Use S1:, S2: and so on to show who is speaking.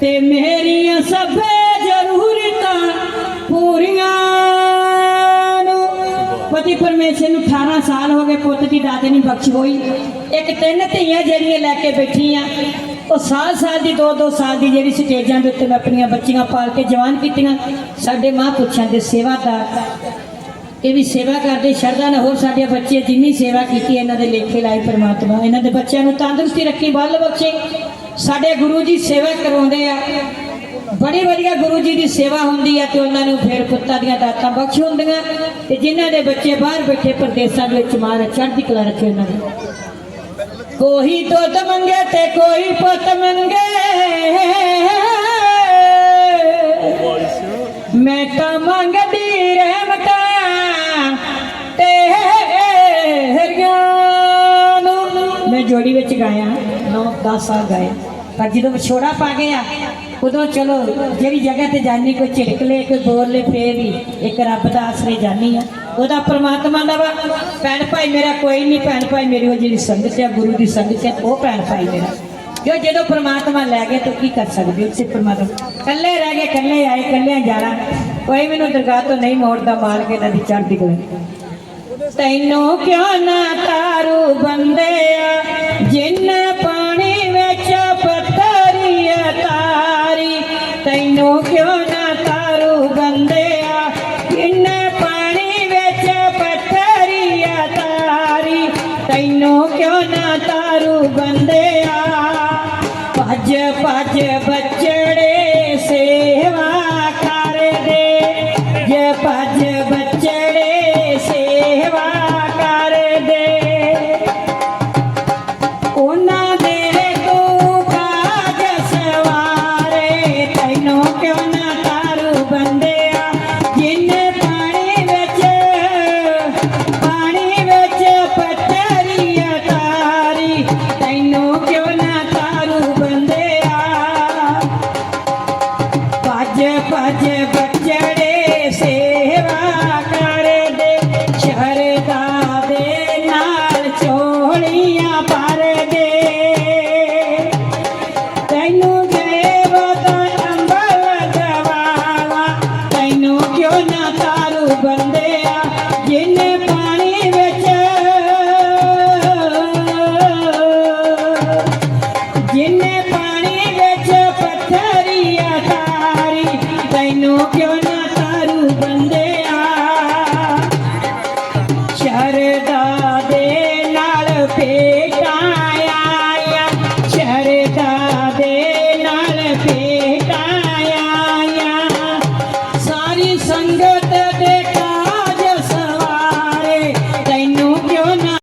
S1: ਤੇ ਮੇਰੀਆਂ ਸਭੇ ਜ਼ਰੂਰਤਾਂ ਪੂਰੀਆਂ ਨੂੰ। ਪਤੀ ਪਰਮੇਸ਼ਰ ਨੂੰ 18 ਸਾਲ ਹੋ ਗਏ ਪੁੱਤ ਦੀ ਦਾਦੇ ਨਹੀਂ ਬਖਸ਼ ਹੋਈ। ਇੱਕ ਤਿੰਨ ਧੀਆਂ ਜਿਹੜੀਆਂ ਲੈ ਕੇ ਬੈਠੀ ਆ ਉਹ ਸਾਲ ਸਾਲ ਦੀ ਦੋ ਦੋ ਸਾਲ ਦੀ ਜਿਹੜੀ ਸਟੇਜਾਂ ਦੇ ਉੱਤੇ ਮੈਂ ਆਪਣੀਆਂ ਬੱਚੀਆਂ ਪਾਲ ਕੇ ਜਵਾਨ ਕੀਤੀਆਂ। ਸਾਡੇ ਮਾਂ ਪੁੱਛਾਂ ਦੇ ਸੇਵਾਦਾਰ। ਇਹ ਵੀ ਸੇਵਾ ਕਰਦੇ, ਸ਼ਰਧਾ ਨਾਲ ਹੋਰ ਸਾਡੇ ਬੱਚੇ ਜਿੰਨੀ ਸੇਵਾ ਕੀਤੀ ਇਹਨਾਂ ਦੇ ਲੇਖੇ ਲਾਈ ਪਰਮਾਤਮਾ, ਇਹਨਾਂ ਦੇ ਬੱਚਿਆਂ ਨੂੰ ਤੰਦਰੁਸਤੀ ਰੱਖੀ ਬਲ ਬਖਸ਼ੇ ਸਾਡੇ ਗੁਰੂ ਜੀ ਸੇਵਾ ਕਰਵਾਉਂਦੇ ਆ। ਬੜੀ ਵਧੀਆ ਗੁਰੂ ਜੀ ਦੀ ਸੇਵਾ ਹੁੰਦੀ ਆ ਤੇ ਉਹਨਾਂ ਨੂੰ ਫਿਰ ਪੁੱਤਾਂ ਦੀਆਂ ਦਾਤਾਂ ਬਖਸ਼ ਹੁੰਦੀਆਂ ਤੇ ਜਿਨ੍ਹਾਂ ਦੇ ਬੱਚੇ ਬਾਹਰ ਬੈਠੇ ਪ੍ਰਦੇਸਾਂ ਦੇ ਵਿੱਚ ਮਾਰ ਚੜ੍ਹਦੀ ਕਲਾ ਰੱਖੇ ਉਹਨਾਂ ਨੂੰ ਕੋਈ ਦੁੱਧ ਮੰਗੇ ਤੇ ਕੋਈ ਪੁੱਤ ਮੰਗੇ। 9-10 ਸਾਲ ਪਰ ਜਦੋਂ ਵਿਛੋੜਾ ਪਾ ਗਿਆ ਉਦੋਂ ਚਲੋ ਜਿਹੜੀ ਜਗ੍ਹਾ ਤੇ ਜਾਨੀ, ਕੋਈ ਝਿੜਕ ਕੋਈ ਬੋਲ ਫੇਰ ਵੀ ਇੱਕ ਰੱਬ ਦਾ ਆਸਰੇ ਜਾਨੀ ਆ। ਉਹਦਾ ਪ੍ਰਮਾਤਮਾ ਦਾ ਵਾ। ਭੈਣ ਭਾਈ ਮੇਰਾ ਕੋਈ ਨਹੀਂ, ਭੈਣ ਭਾਈ ਮੇਰੀ ਉਹ ਜਿਹੜੀ ਸੰਗਤ ਹੈ ਗੁਰੂ ਦੀ ਸੰਗਤ ਹੈ ਉਹ ਭੈਣ ਭਾਈ ਮੇਰਾ। ਜੋ ਜਦੋਂ ਪ੍ਰਮਾਤਮਾ ਲੈ ਗਿਆ ਤਾਂ ਕੀ ਕਰ ਸਕਦੇ ਉਸੇ ਪ੍ਰਮਾਤਮਾ। ਕੱਲੇ ਰਹਿ ਗਏ ਕੱਲੇ ਆਏ ਕੱਲੇ ਜਾਣਾ। ਕੋਈ ਮੈਨੂੰ ਦਰਗਾਹ ਤੋਂ ਨਹੀਂ ਮੋੜਦਾ, ਮਾਲਕ ਇਹਨਾਂ ਦੀ ਚੜ੍ਹਦੀ ਕਲਾ। ਤੈਨੂੰ ਕਿਉਂ ਨਾ ਤਾਰੂ ਬੰਦੇ? ਤੈਨੂੰ ਕਿਉਂ ਨਾ ਤਾਰੂ ਬੰਦਿਆ ਕਿੰਨੇ ਪਾਣੀ ਵਿੱਚ ਪੱਥਰੀਆ ਤਾਰੀ। ਤੈਨੂੰ ਕਿਉਂ ਨਾ ਤਾਰੂ ਬੰਦਿਆ ਭੱਜ ਭੱਜ ਬੱਚੜੇ